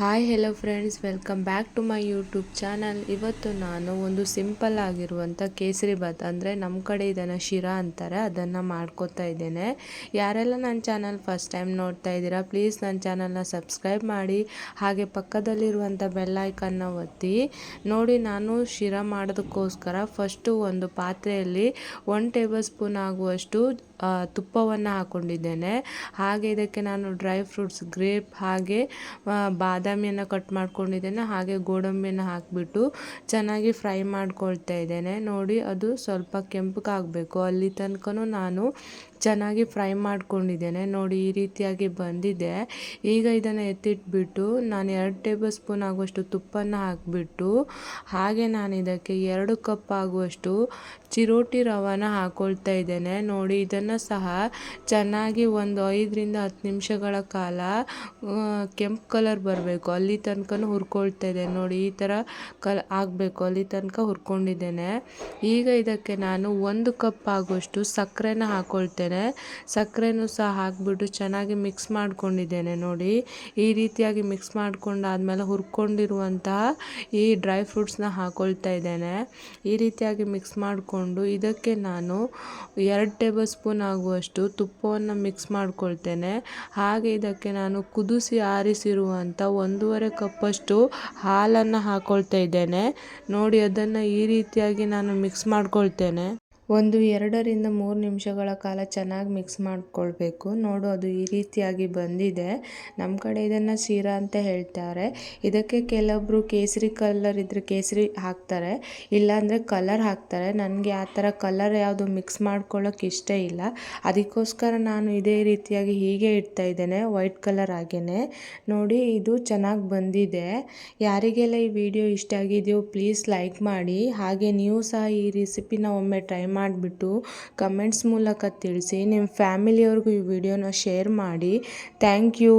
Hi hello friends welcome back to my YouTube channel ಇವತ್ತು ನಾನು ಒಂದು ಸಿಂಪಲ್ ಆಗಿರುವಂಥ ಕೇಸರಿ ಬಾತ್ ಅಂದರೆ ನಮ್ಮ ಕಡೆ ಇದನ್ನು ಶಿರಾ ಅಂತಾರೆ. ಅದನ್ನು ಮಾಡ್ಕೋತಾ ಇದ್ದೇನೆ. ಯಾರೆಲ್ಲ ನನ್ನ ಚಾನಲ್ ಫಸ್ಟ್ ಟೈಮ್ ನೋಡ್ತಾ ಇದ್ದೀರಾ ಪ್ಲೀಸ್ ನನ್ನ ಚಾನಲ್ನ ಸಬ್ಸ್ಕ್ರೈಬ್ ಮಾಡಿ, ಹಾಗೆ ಪಕ್ಕದಲ್ಲಿರುವಂಥ ಬೆಲ್ಲೈಕನ್ನ ಒತ್ತಿ. ನೋಡಿ, ನಾನು ಶಿರಾ ಮಾಡೋದಕ್ಕೋಸ್ಕರ ಫಸ್ಟು ಒಂದು ಪಾತ್ರೆಯಲ್ಲಿ ಒನ್ ಟೇಬಲ್ ಸ್ಪೂನ್ ಆಗುವಷ್ಟು ತುಪ್ಪವನ್ನು ಹಾಕ್ಕೊಂಡಿದ್ದೇನೆ ಹಾಗೆ ಇದಕ್ಕೆ ನಾನು ಡ್ರೈ ಫ್ರೂಟ್ಸ್ ಗ್ರೇಪ್ ಹಾಗೆ ಬಾದಾಮಿಯನ್ನು ಕಟ್ ಮಾಡ್ಕೊಂಡಿದ್ದೇನೆ, ಹಾಗೆ ಗೋಡಂಬಿಯನ್ನು ಹಾಕಿಬಿಟ್ಟು ಚೆನ್ನಾಗಿ ಫ್ರೈ ಮಾಡ್ಕೊಳ್ತಾ ಇದ್ದೇನೆ. ನೋಡಿ, ಅದು ಸ್ವಲ್ಪ ಕೆಂಪಗಾಗಬೇಕು. ಅಲ್ಲಿ ತನಕ ನಾನು ಚೆನ್ನಾಗಿ ಫ್ರೈ ಮಾಡ್ಕೊಂಡಿದ್ದೇನೆ. ನೋಡಿ, ಈ ರೀತಿಯಾಗಿ ಬಂದಿದೆ. ಈಗ ಇದನ್ನು ಎತ್ತಿಟ್ಬಿಟ್ಟು ನಾನು ಎರಡು ಟೇಬಲ್ ಸ್ಪೂನ್ ಆಗುವಷ್ಟು ತುಪ್ಪನ್ನು ಹಾಕಿಬಿಟ್ಟು, ಹಾಗೆ ನಾನು ಇದಕ್ಕೆ ಎರಡು ಕಪ್ ಆಗುವಷ್ಟು ಚಿರೋಟಿ ರವಾನ ಹಾಕ್ಕೊಳ್ತಾ ಇದ್ದೇನೆ. ನೋಡಿ, ಇದನ್ನು ಸಹ ಚೆನ್ನಾಗಿ ಒಂದು ಐದರಿಂದ ಹತ್ತು ನಿಮಿಷಗಳ ಕಾಲ ಕೆಂಪು ಕಲರ್ ಬರಬೇಕು. ಅಲ್ಲಿ ತನಕನೂ ಹುರ್ಕೊಳ್ತಾ ಇದೆ ನೋಡಿ, ಈ ಥರ ಕಲ್ ಆಗಬೇಕು. ಅಲ್ಲಿ ತನಕ ಹುರ್ಕೊಂಡಿದ್ದೇನೆ. ಈಗ ಇದಕ್ಕೆ ನಾನು ಒಂದು ಕಪ್ ಆಗುವಷ್ಟು ಸಕ್ಕರೆನ ಹಾಕ್ಕೊಳ್ತೇನೆ ಸಕ್ಕರೆನೂ ಸಹ ಹಾಕಿಬಿಟ್ಟು ಚೆನ್ನಾಗಿ ಮಿಕ್ಸ್ ಮಾಡ್ಕೊಂಡಿದ್ದೇನೆ. ನೋಡಿ, ಈ ರೀತಿಯಾಗಿ ಮಿಕ್ಸ್ ಮಾಡ್ಕೊಂಡಾದಮೇಲೆ ಹುರ್ಕೊಂಡಿರುವಂತಹ ಈ ಡ್ರೈ ಫ್ರೂಟ್ಸ್ನ ಹಾಕ್ಕೊಳ್ತಾ ಇದ್ದೇನೆ. ಈ ರೀತಿಯಾಗಿ ಮಿಕ್ಸ್ ಮಾಡಿಕೊಂಡು ಇದಕ್ಕೆ ನಾನು ಎರಡು ಟೇಬಲ್ ಸ್ಪೂನ್ ಆಗುವಷ್ಟು ತುಪ್ಪವನ್ನು ಮಿಕ್ಸ್ ಮಾಡ್ಕೊಳ್ತೇನೆ. ಹಾಗೆ ಇದಕ್ಕೆ ನಾನು ಕುದಿಸಿ ಆರಿಸಿರುವಂಥ ಒಂದೂವರೆ ಕಪ್ಪಷ್ಟು ಹಾಲನ್ನು ಹಾಕ್ಕೊಳ್ತಾ ಇದ್ದೇನೆ. ನೋಡಿ ಅದನ್ನು ಈ ರೀತಿಯಾಗಿ ನಾನು ಮಿಕ್ಸ್ ಮಾಡ್ಕೊಳ್ತೇನೆ. ಒಂದು ಎರಡರಿಂದ ಮೂರು ನಿಮಿಷಗಳ ಕಾಲ ಚೆನ್ನಾಗಿ ಮಿಕ್ಸ್ ಮಾಡಿಕೊಳ್ಬೇಕು. ನೋಡು, ಅದು ಈ ರೀತಿಯಾಗಿ ಬಂದಿದೆ. ನಮ್ಮ ಕಡೆ ಇದನ್ನು ಶೀರಾ ಅಂತ ಹೇಳ್ತಾರೆ. ಇದಕ್ಕೆ ಕೆಲವೊಬ್ಬರು ಕೇಸರಿ ಕಲರ್ ಇದ್ದರೆ ಕೇಸರಿ ಹಾಕ್ತಾರೆ, ಇಲ್ಲಾಂದರೆ ಕಲರ್ ಹಾಕ್ತಾರೆ. ನನಗೆ ಆ ಥರ ಕಲರ್ ಯಾವುದು ಮಿಕ್ಸ್ ಮಾಡ್ಕೊಳ್ಳೋಕೆ ಇಷ್ಟ ಇಲ್ಲ. ಅದಕ್ಕೋಸ್ಕರ ನಾನು ಇದೇ ರೀತಿಯಾಗಿ ಹೀಗೆ ಇಡ್ತಾ ಇದ್ದೇನೆ ವೈಟ್ ಕಲರ್ ಆಗೇ ನೋಡಿ, ಇದು ಚೆನ್ನಾಗಿ ಬಂದಿದೆ. ಯಾರಿಗೆಲ್ಲ ಈ ವಿಡಿಯೋ ಇಷ್ಟ ಆಗಿದೆಯೋ ಪ್ಲೀಸ್ ಲೈಕ್ ಮಾಡಿ. ಹಾಗೆ ನೀವು ಸಹ ಈ ರೆಸಿಪಿನ ಒಮ್ಮೆ ಟ್ರೈ ಮಾಡಿ ಮಾಡಿಬಿಟ್ಟು ಕಮೆಂಟ್ಸ್ ಮೂಲಕ ತಿಳಿಸಿ ನಿಮ್ಮ ಫ್ಯಾಮಿಲಿಯವ್ರಿಗೂ ಈ ವಿಡಿಯೋನ ಶೇರ್ ಮಾಡಿ. Thank you.